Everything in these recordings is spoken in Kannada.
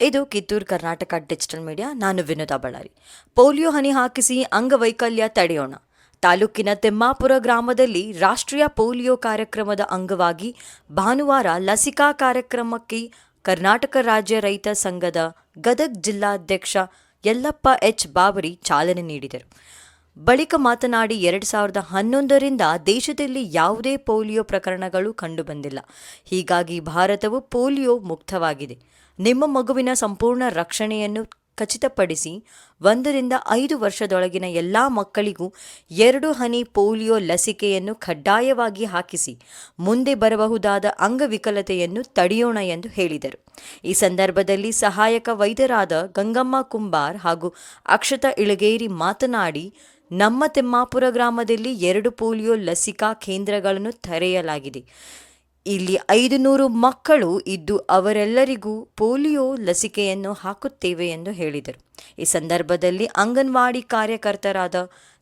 ಇದು ಕಿತ್ತೂರು ಕರ್ನಾಟಕ ಡಿಜಿಟಲ್ ಮೀಡಿಯಾ. ನಾನು ವಿನೋದ ಬಳ್ಳಾರಿ. ಪೋಲಿಯೋ ಹನಿ ಹಾಕಿಸಿ ಅಂಗವೈಕಲ್ಯ ತಡೆಯೋಣ. ತಾಲೂಕಿನ ತಿಮ್ಮಾಪುರ ಗ್ರಾಮದಲ್ಲಿ ರಾಷ್ಟ್ರೀಯ ಪೋಲಿಯೋ ಕಾರ್ಯಕ್ರಮದ ಅಂಗವಾಗಿ ಭಾನುವಾರ ಲಸಿಕಾ ಕಾರ್ಯಕ್ರಮಕ್ಕೆ ಕರ್ನಾಟಕ ರಾಜ್ಯ ರೈತ ಸಂಘದ ಗದಗ್ ಜಿಲ್ಲಾಧ್ಯಕ್ಷ ಯಲ್ಲಪ್ಪ ಎಚ್. ಬಾಬರಿ ಚಾಲನೆ ನೀಡಿದರು. ಬಳಿಕ ಮಾತನಾಡಿ ಎರಡು ಸಾವಿರದ ಹನ್ನೊಂದರಿಂದ ದೇಶದಲ್ಲಿ ಯಾವುದೇ ಪೋಲಿಯೋ ಪ್ರಕರಣಗಳು ಕಂಡುಬಂದಿಲ್ಲ. ಹೀಗಾಗಿ ಭಾರತವು ಪೋಲಿಯೋ ಮುಕ್ತವಾಗಿದೆ. ನಿಮ್ಮ ಮಗುವಿನ ಸಂಪೂರ್ಣ ರಕ್ಷಣೆಯನ್ನು ಖಚಿತಪಡಿಸಿ, ಒಂದರಿಂದ ಐದು ವರ್ಷದೊಳಗಿನ ಎಲ್ಲ ಮಕ್ಕಳಿಗೂ ಎರಡು ಹನಿ ಪೋಲಿಯೋ ಲಸಿಕೆಯನ್ನು ಕಡ್ಡಾಯವಾಗಿ ಹಾಕಿಸಿ, ಮುಂದೆ ಬರಬಹುದಾದ ಅಂಗವಿಕಲತೆಯನ್ನು ತಡೆಯೋಣ ಎಂದು ಹೇಳಿದರು. ಈ ಸಂದರ್ಭದಲ್ಲಿ ಸಹಾಯಕ ವೈದ್ಯರಾದ ಗಂಗಮ್ಮ ಕುಂಬಾರ್ ಹಾಗೂ ಅಕ್ಷತಾ ಇಳಗೇರಿ ಮಾತನಾಡಿ ನಮ್ಮ ತಿಮ್ಮಾಪುರ ಗ್ರಾಮದಲ್ಲಿ ಎರಡು ಪೋಲಿಯೋ ಲಸಿಕಾ ಕೇಂದ್ರಗಳನ್ನು ತೆರೆಯಲಾಗಿದೆ. ಇಲ್ಲಿ ಐದು ನೂರು ಮಕ್ಕಳು ಇದ್ದು ಅವರೆಲ್ಲರಿಗೂ ಪೋಲಿಯೋ ಲಸಿಕೆಯನ್ನು ಹಾಕುತ್ತೇವೆ ಎಂದು ಹೇಳಿದರು. ಈ ಸಂದರ್ಭದಲ್ಲಿ ಅಂಗನವಾಡಿ ಕಾರ್ಯಕರ್ತರಾದ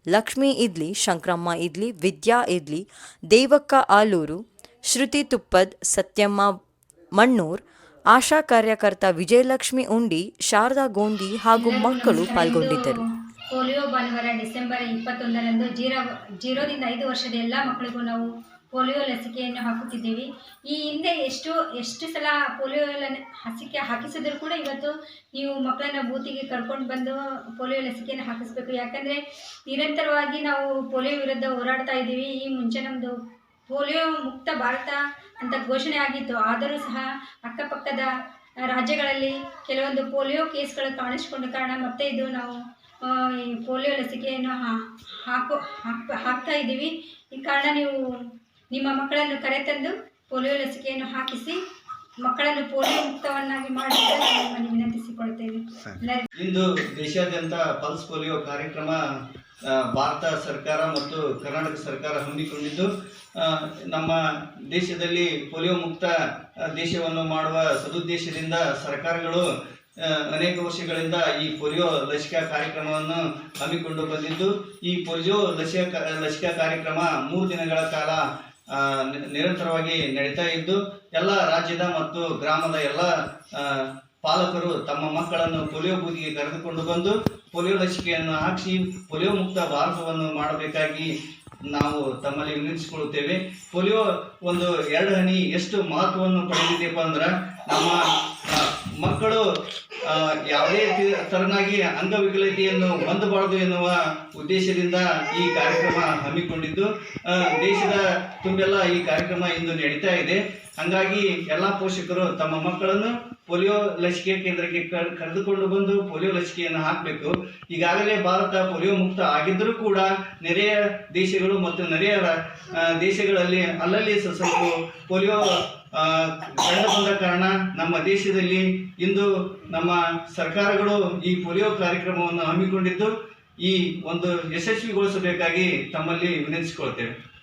ಲಕ್ಷ್ಮೀ ಇದ್ಲಿ, ಶಂಕ್ರಮ್ಮ ಇದ್ಲಿ, ವಿದ್ಯಾ ಇದ್ಲಿ, ದೇವಕ್ಕ ಆಲೂರು, ಶ್ರುತಿ ತುಪ್ಪದ್, ಸತ್ಯಮ್ಮ ಮಣ್ಣೂರ್, ಆಶಾ ಕಾರ್ಯಕರ್ತ ವಿಜಯಲಕ್ಷ್ಮಿ ಉಂಡಿ, ಶಾರದಾ ಗೋಂದಿ ಹಾಗೂ ಮಕ್ಕಳು ಪಾಲ್ಗೊಂಡಿದ್ದರು. ಪೋಲಿಯೋ ಭಾನುವಾರ ಡಿಸೆಂಬರ್ ಇಪ್ಪತ್ತೊಂದರಂದು ಜೀರೋ ಜೀರೋದಿಂದ ಐದು ವರ್ಷದ ಎಲ್ಲ ಮಕ್ಕಳಿಗೂ ನಾವು ಪೋಲಿಯೋ ಲಸಿಕೆಯನ್ನು ಹಾಕುತ್ತಿದ್ದೀವಿ. ಈ ಹಿಂದೆ ಎಷ್ಟು ಎಷ್ಟು ಸಲ ಪೋಲಿಯೋ ಲಸಿಕೆ ಹಾಕಿಸಿದ್ರು ಕೂಡ ಇವತ್ತು ನೀವು ಮಕ್ಕಳನ್ನ ಬೂತಿಗೆ ಕರ್ಕೊಂಡು ಬಂದು ಪೋಲಿಯೋ ಲಸಿಕೆಯನ್ನು ಹಾಕಿಸ್ಬೇಕು. ಯಾಕಂದರೆ ನಿರಂತರವಾಗಿ ನಾವು ಪೋಲಿಯೋ ವಿರುದ್ಧ ಹೋರಾಡ್ತಾ ಇದ್ದೀವಿ. ಈ ಮುಂಚೆ ನಮ್ಮದು ಪೋಲಿಯೋ ಮುಕ್ತ ಭಾರತ ಅಂತ ಘೋಷಣೆ ಆಗಿತ್ತು. ಆದರೂ ಸಹ ಅಕ್ಕಪಕ್ಕದ ರಾಜ್ಯಗಳಲ್ಲಿ ಕೆಲವೊಂದು ಪೋಲಿಯೋ ಕೇಸ್ಗಳು ಕಾಣಿಸಿಕೊಂಡ ಕಾರಣ ಮತ್ತೆ ಇದು ನಾವು ಪೋಲಿಯೋ ಲಸಿಕೆಯನ್ನು ಹಾ- ಹಾಕೋ ಹಾಕ್ ಹಾಕ್ತಾ ಇದ್ದೀವಿ. ಈ ಕಾರಣ ನೀವು ನಿಮ್ಮ ಮಕ್ಕಳನ್ನು ಕರೆತಂದು ಪೋಲಿಯೋ ಲಸಿಕೆಯನ್ನು ಹಾಕಿಸಿ ಮಕ್ಕಳನ್ನು ಪೋಲಿಯೋ ಮುಕ್ತವನ್ನಾಗಿ ಮಾಡಿ ನಿಮ್ಮನ್ನು ವಿನಂತಿಸಿಕೊಳ್ತೇವೆ. ಇಂದು ದೇಶಾದ್ಯಂತ ಪಲ್ಸ್ ಪೋಲಿಯೋ ಕಾರ್ಯಕ್ರಮ ಭಾರತ ಸರ್ಕಾರ ಮತ್ತು ಕರ್ನಾಟಕ ಸರ್ಕಾರ ಹಮ್ಮಿಕೊಂಡಿದ್ದು ಆ, ನಮ್ಮ ದೇಶದಲ್ಲಿ ಪೋಲಿಯೋ ಮುಕ್ತ ದೇಶವನ್ನು ಮಾಡುವ ಸದುದ್ದೇಶದಿಂದ ಸರ್ಕಾರಗಳು ಅನೇಕ ವರ್ಷಗಳಿಂದ ಈ ಪೋಲಿಯೋ ಲಸಿಕಾ ಕಾರ್ಯಕ್ರಮವನ್ನು ಹಮ್ಮಿಕೊಂಡು ಬಂದಿದ್ದು, ಈ ಪೋಲಿಯೋ ಲಸಿಕಾ ಲಸಿಕಾ ಕಾರ್ಯಕ್ರಮ ಮೂರು ದಿನಗಳ ಕಾಲ ನಿರಂತರವಾಗಿ ನಡೀತಾ ಇದ್ದು, ಎಲ್ಲ ರಾಜ್ಯದ ಮತ್ತು ಗ್ರಾಮದ ಎಲ್ಲ ಪಾಲಕರು ತಮ್ಮ ಮಕ್ಕಳನ್ನು ಪೋಲಿಯೋ ಬೂದಿಗೆ ಕರೆದುಕೊಂಡು ಬಂದು, ಪೋಲಿಯೋ ಲಸಿಕೆಯನ್ನು ಹಾಕಿಸಿ, ಪೋಲಿಯೋ ಮುಕ್ತ ಭಾರತವನ್ನು ಮಾಡಬೇಕಾಗಿ ನಾವು ತಮ್ಮಲ್ಲಿ ವಿನಂತಿಸಿಕೊಳ್ಳುತ್ತೇವೆ. ಪೋಲಿಯೋ ಒಂದು ಎರಡು ಹನಿ ಎಷ್ಟು ಮಹತ್ವವನ್ನು ಪಡೆದಿದೆಯಪ್ಪ ಅಂದ್ರೆ, ನಮ್ಮ ಮಕ್ಕಳು ಯಾವುದೇ ತರನಾಗಿ ಅಂಗವಿಕಲತೆಯನ್ನು ಹೊಂದಬಾರದು ಎನ್ನುವ ಉದ್ದೇಶದಿಂದ ಈ ಕಾರ್ಯಕ್ರಮ ಹಮ್ಮಿಕೊಂಡಿದ್ದು. ದೇಶದ ತುಂಬೆಲ್ಲ ಈ ಕಾರ್ಯಕ್ರಮ ಇಂದು ನಡೀತಾ ಇದೆ. ಹಂಗಾಗಿ ಎಲ್ಲ ಪೋಷಕರು ತಮ್ಮ ಮಕ್ಕಳನ್ನು ಪೋಲಿಯೋ ಲಸಿಕೆ ಕೇಂದ್ರಕ್ಕೆ ಕರ್- ಕರೆದುಕೊಂಡು ಬಂದು ಪೋಲಿಯೋ ಲಸಿಕೆಯನ್ನು ಹಾಕಬೇಕು. ಈಗಾಗಲೇ ಭಾರತ ಪೋಲಿಯೋ ಮುಕ್ತ ಆಗಿದ್ದರೂ ಕೂಡ ನೆರೆಯ ದೇಶಗಳು ಮತ್ತು ನೆರೆಯ ದೇಶಗಳಲ್ಲಿ ಅಲ್ಲಲ್ಲಿ ಸ್ವಲ್ಪ ಪೋಲಿಯೋ ಕಂಡು ಬಂದ ಕಾರಣ ನಮ್ಮ ದೇಶದಲ್ಲಿ ಇಂದು ನಮ್ಮ ಸರ್ಕಾರಗಳು ಈ ಪೋಲಿಯೋ ಕಾರ್ಯಕ್ರಮವನ್ನು ಹಮ್ಮಿಕೊಂಡಿದ್ದು ಈ ಒಂದು ಯಶಸ್ವಿಗೊಳಿಸಬೇಕಾಗಿ ತಮ್ಮಲ್ಲಿ ವಿನಂತಿಸಿಕೊಳ್ತೇವೆ.